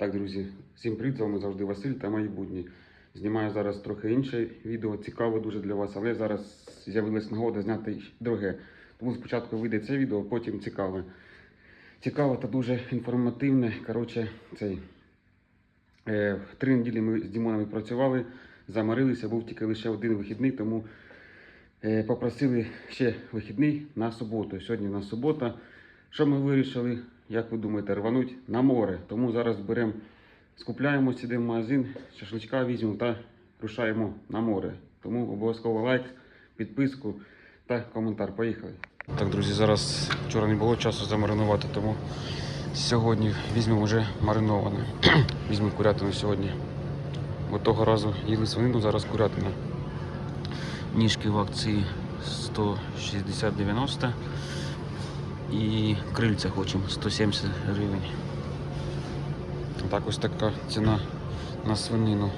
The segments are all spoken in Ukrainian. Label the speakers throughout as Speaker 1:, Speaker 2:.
Speaker 1: Так, друзі, всім привіт, з вами завжди Василь та мої будні. Знімаю зараз трохи інше відео, цікаве дуже для вас, але зараз з'явилась нагода зняти друге. Тому спочатку вийде це відео, потім цікаве. Цікаве та дуже інформативне. Коротше, цей. Е, три неділі ми з Дімонами працювали, замарилися, був тільки лише один вихідний, тому е, попросили ще вихідний на суботу. Сьогодні у нас субота. Що ми вирішили, як ви думаєте, рвануть на море. Тому зараз беремо, скупляємося, йдемо в магазин, шашличка візьмемо та рушаємо на море. Тому обов'язково лайк, підписку та коментар. Поїхали. Так, друзі, зараз вчора не було часу замаринувати, тому сьогодні візьмемо вже мариноване. візьмемо курятину сьогодні. Бо того разу їли свинину, зараз курятина. Ніжки в акції 160-90 і крильця хочемо 170 гривень. Так ось така ціна на свинину.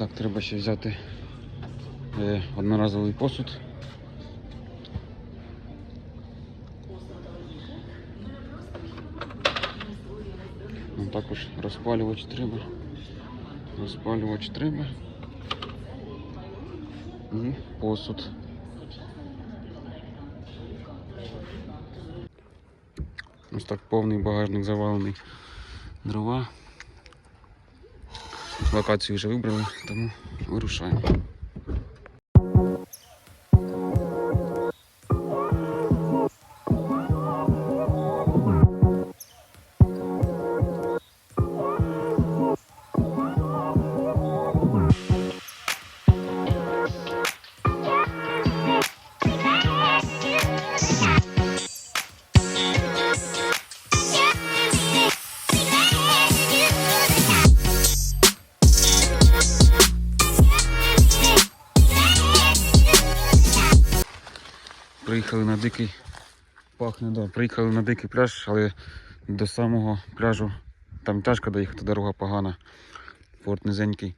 Speaker 1: Так, треба ще взяти е, одноразовий посуд. Ну, також розпалювач треба. Розпалювач треба. І посуд. Ось так повний багажник завалений дрова. Локацію вже вибрали, тому вирушаємо. Приїхали на дикий. Пахне, да. Приїхали на дикий пляж, але до самого пляжу там тяжко доїхати, дорога погана. Форт низенький.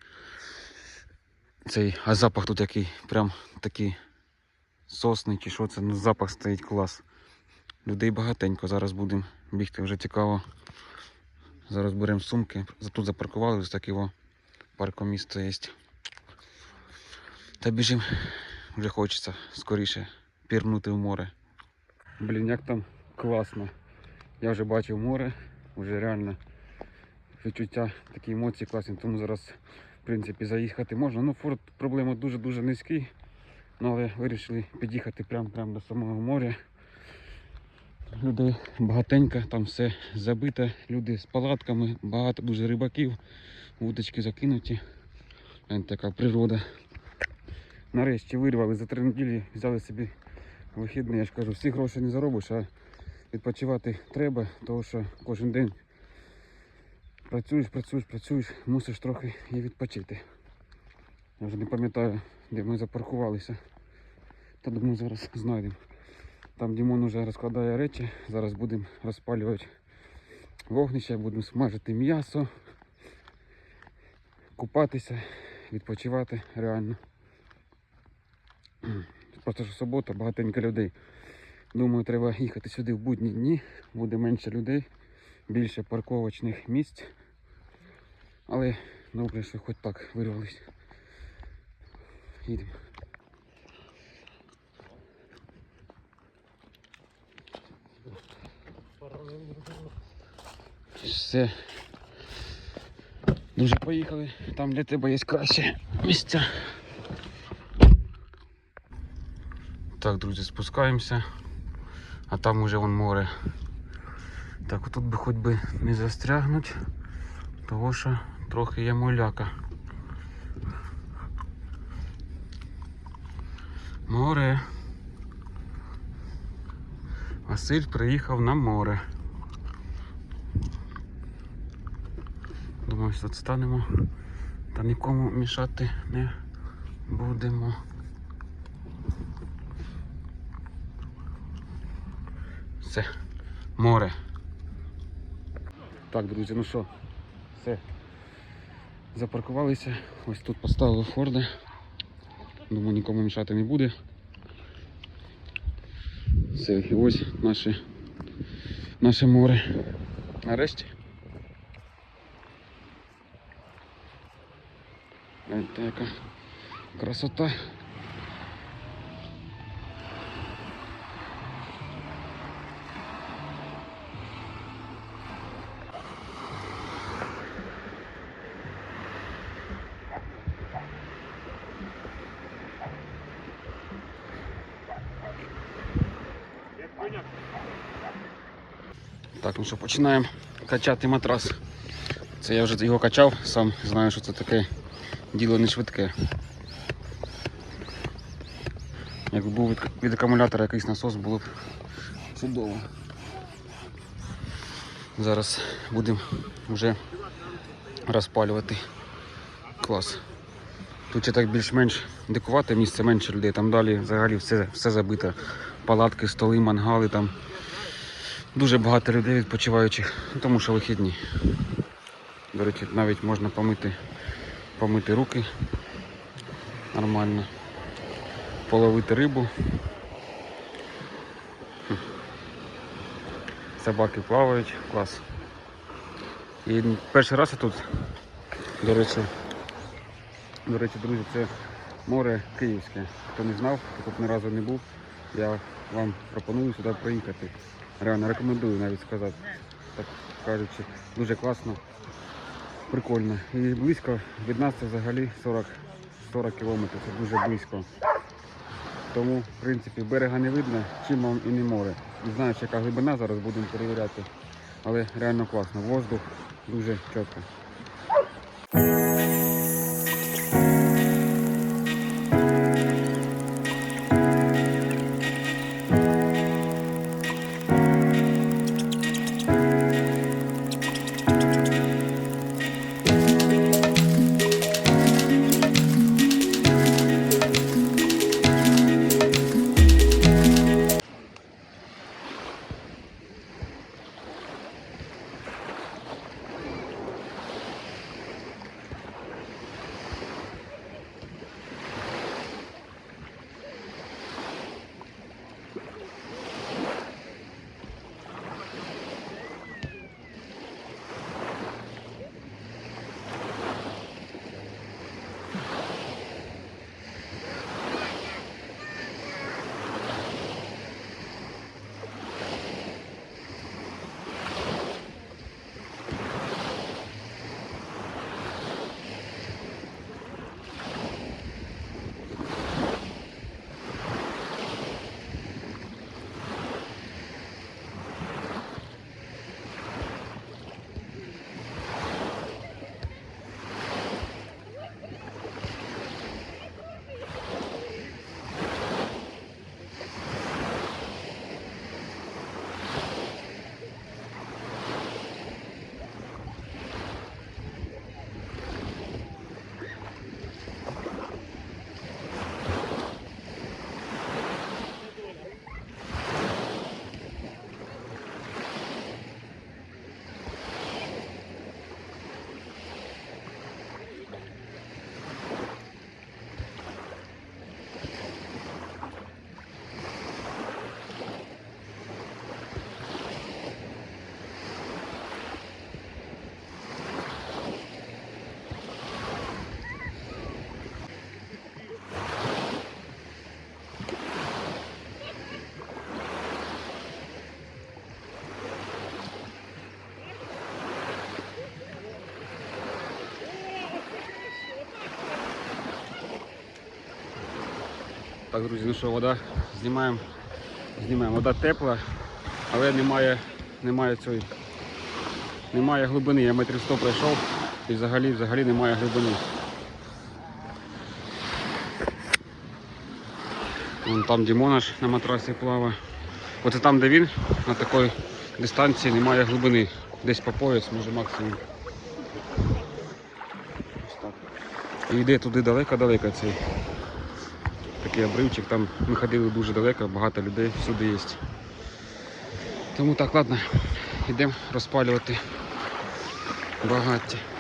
Speaker 1: Цей, а запах тут який, прям такий сосний чи що це, ну запах стоїть клас. Людей багатенько, зараз будемо бігти вже цікаво. Зараз беремо сумки. Тут запаркували, ось таке во паркомісце є. Та біжимо, вже хочеться скоріше пірнути в море. Блін, як там класно. Я вже бачив море, вже реально відчуття, такі емоції класні, тому зараз в принципі заїхати можна. Ну, форт проблема дуже-дуже низький, ну, але вирішили під'їхати прямо прямо до самого моря. Людей багатенько, там все забите, люди з палатками, багато дуже рибаків, вудочки закинуті. Така природа. Нарешті вирвали за три неділі, взяли собі вихідний, я ж кажу, всі гроші не заробиш, а відпочивати треба, тому що кожен день працюєш, працюєш, працюєш, мусиш трохи і відпочити. Я вже не пам'ятаю, де ми запаркувалися. Та думаю, зараз знайдемо. Там Дімон вже розкладає речі, зараз будемо розпалювати вогнище, будемо смажити м'ясо, купатися, відпочивати реально. Просто що субота, багатенько людей. Думаю, треба їхати сюди в будні дні, буде менше людей, більше парковочних місць. Але добре, що хоч так вирвались. Їдемо. Все. Дуже поїхали. Там для тебе є краще місця. Так, друзі, спускаємося, а там уже вон море. Так, отут би хоч би не застрягнуть, того що трохи є моляка. Море. Василь приїхав на море. Думаю, що станемо та нікому мішати не будемо. Все, море. Так, друзі, ну що, Все. Запаркувалися. Ось тут поставили Форда. Думаю, нікому мішати не буде. Все, і ось наше, наше море. Нарешті. Гляньте, яка красота. Так, ну що, починаємо качати матрас. Це я вже його качав, сам знаю, що це таке діло не швидке. Якби був від, від акумулятора якийсь насос, було б чудово. Зараз будемо вже розпалювати клас. Тут ще так більш-менш дикувати місце, менше людей. Там далі взагалі все, все забито. Палатки, столи, мангали там. Дуже багато людей відпочиваючих, ну, тому що вихідні. До речі, навіть можна помити, помити руки нормально, половити рибу. Собаки плавають, клас. І перший раз я тут, до речі, до речі, друзі, це море Київське. Хто не знав, хто тут ні разу не був, я вам пропоную сюди приїхати. Реально рекомендую навіть сказати. Так кажучи, дуже класно, прикольно. І близько від нас це взагалі 40, 40 кілометрів, це дуже близько. Тому, в принципі, берега не видно, чим вам і не море. Не знаю, яка глибина зараз будемо перевіряти, але реально класно. Воздух дуже чітко. Так, друзі, ну що, вода знімаємо. Знімаємо. Вода тепла, але немає, немає цієї. Немає глибини. Я метрів 100 пройшов і взагалі, взагалі немає глибини. Вон там Дімонаш на матрасі плаває. Оце там, де він, на такій дистанції немає глибини. Десь по пояс, може максимум. Ось так. І йде туди далеко-далеко цей такий обривчик. Там ми ходили дуже далеко, багато людей всюди є. Тому так, ладно, йдемо розпалювати багаття.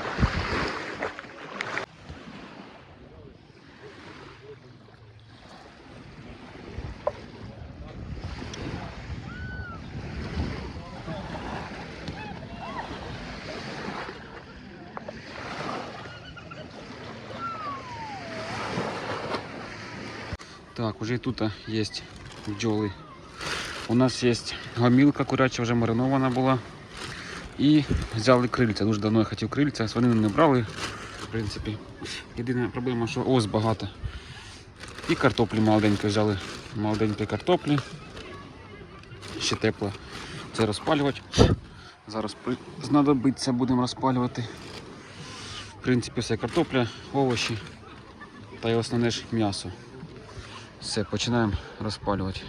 Speaker 1: Так, уже и тут есть бджоли. У нас є гомілка куряча, вже маринована була. І взяли крильця. Дуже давно я хотів крильця, свинину не брали. В принципі. Єдина проблема, що ос багато. І картоплі молоденькі взяли. Молоденькі картоплі. Ще тепло. Це розпалювати. Зараз знадобиться, будемо розпалювати. В принципі, все картопля, овочі та й основне ж м'ясо. Все, починаємо розпалювати.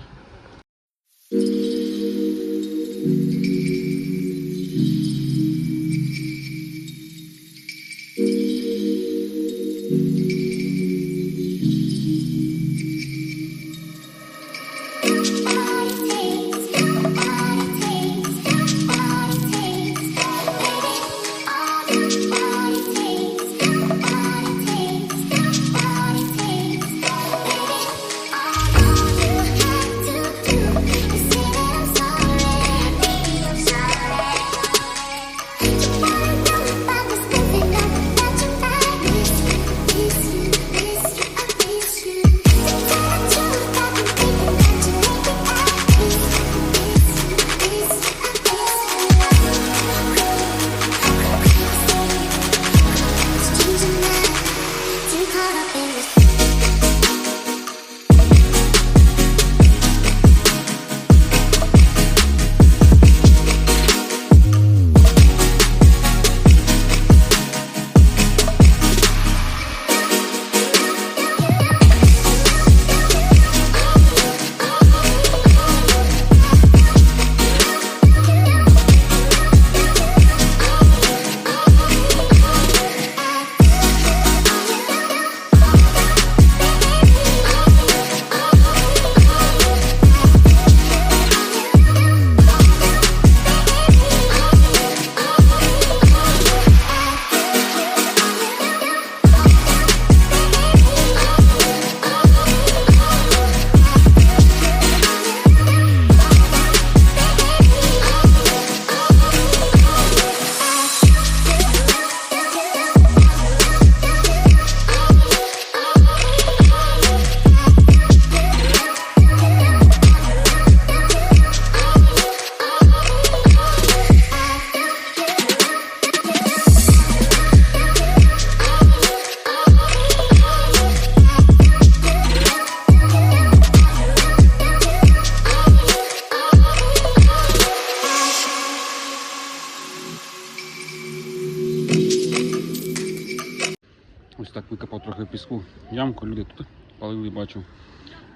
Speaker 1: Ямку, люди тут палили, бачу.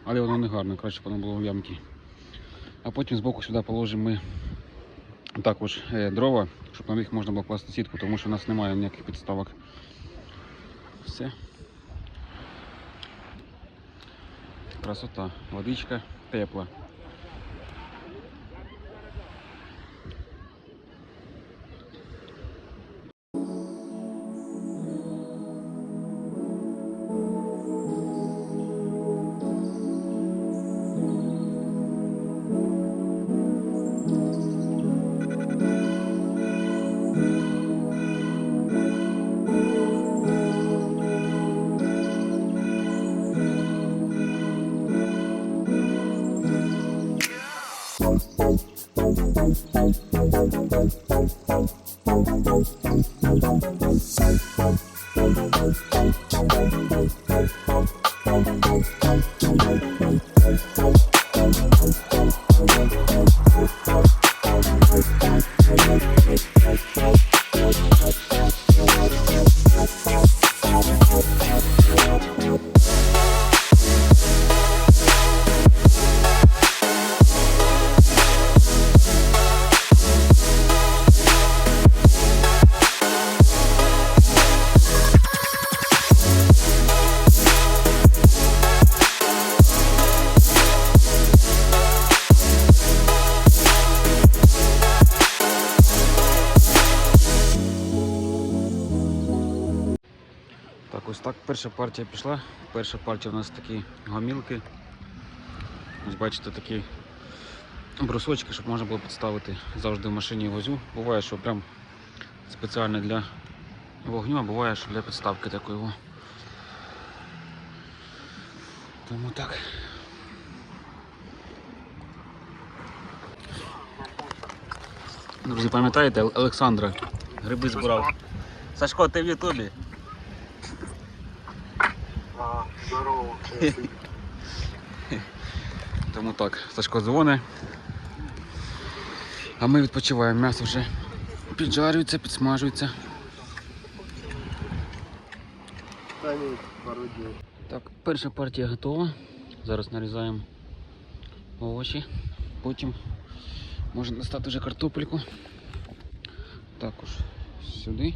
Speaker 1: Але воно не гарно, краще воно було в ямці. А потім збоку сюди положимо ми також е, дрова, щоб на них можна було класти сітку, тому що у нас немає ніяких підставок. Все. Красота. Водичка тепла. Перша партія пішла. Перша партія у нас такі гомілки. Ось бачите такі брусочки, щоб можна було підставити завжди в машині возю. Буває, що прям спеціально для вогню, а буває, що для підставки такої. Тому так. Друзі, пам'ятаєте Олександра? Гриби збирав. Сашко, ти в Ютубі?
Speaker 2: А, здорово.
Speaker 1: Тому так, Сашко дзвони. А ми відпочиваємо, м'ясо вже піджарюється, підсмажується. Так, перша партія готова. Зараз нарізаємо овочі. Потім можна достати вже картопельку. Також сюди.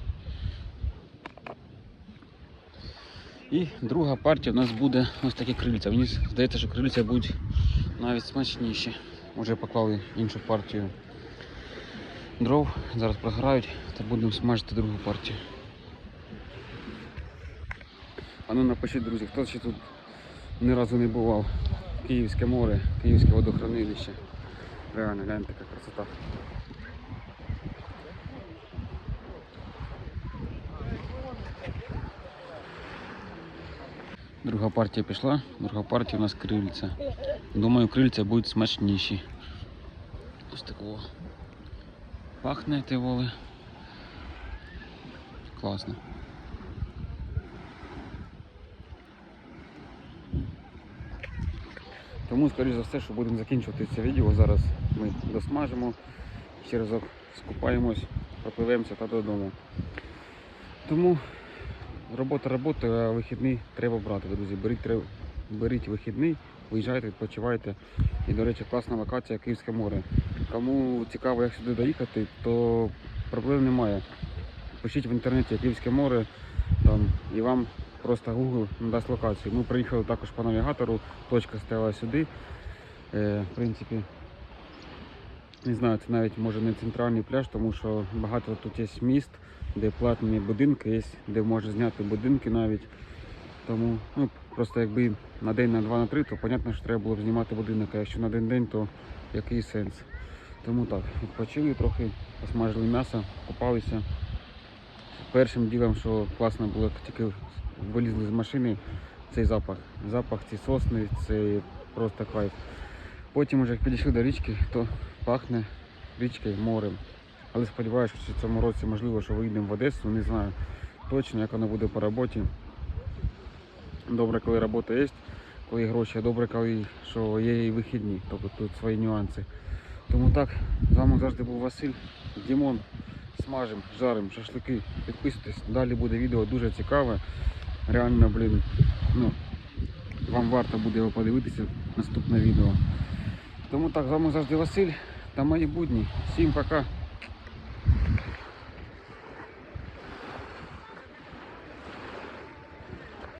Speaker 1: І друга партія у нас буде ось такі крильця. Мені здається, що крильця будуть навіть смачніші. Вже поклали іншу партію дров. Зараз програють та будемо смажити другу партію. А ну напишіть, друзі, хто ще тут ні разу не бував. Київське море, Київське водохранилище. Реально, гляньте, яка красота. Друга партія пішла, друга партія у нас крильця. Думаю, крильця будуть смачніші. Ось такого. Пахне ті воли. Класно. Тому, скоріш за все, що будемо закінчувати це відео. Зараз ми досмажимо, ще разок скупаємось, пропливемося та додому. Тому робота робота, а вихідний треба брати, друзі. Беріть, треба- беріть вихідний, виїжджайте, відпочивайте. І, до речі, класна локація Київське море. Кому цікаво, як сюди доїхати, то проблем немає. Пишіть в інтернеті Київське море там, і вам просто Google надасть локацію. Ми приїхали також по навігатору, точка стояла сюди. Е, в принципі, не знаю, це навіть може не центральний пляж, тому що багато тут є міст, де платні будинки є, де можна зняти будинки навіть. Тому ну, просто якби на день, на два, на три, то зрозуміло, що треба було б знімати будинок, а якщо на один день, то який сенс. Тому так, відпочили трохи, посмажили м'ясо, купалися. Першим ділом, що класно було, тільки вилізли з машини, цей запах. Запах, ці сосни, це просто кайф. Потім, вже як підійшли до річки, то пахне річкою, морем. Але сподіваюся, що в цьому році можливо, що вийдемо в Одесу, не знаю точно, як воно буде по роботі. Добре, коли робота є, коли гроші, а добре, коли що є і вихідні, тобто тут свої нюанси. Тому так, з вами завжди був Василь, Дімон. Смажимо, жаримо шашлики. Підписуйтесь, далі буде відео дуже цікаве. Реально, блін, ну, вам варто буде його подивитися наступне відео. Тому так, з вами завжди Василь та майбутнє. Всім пока.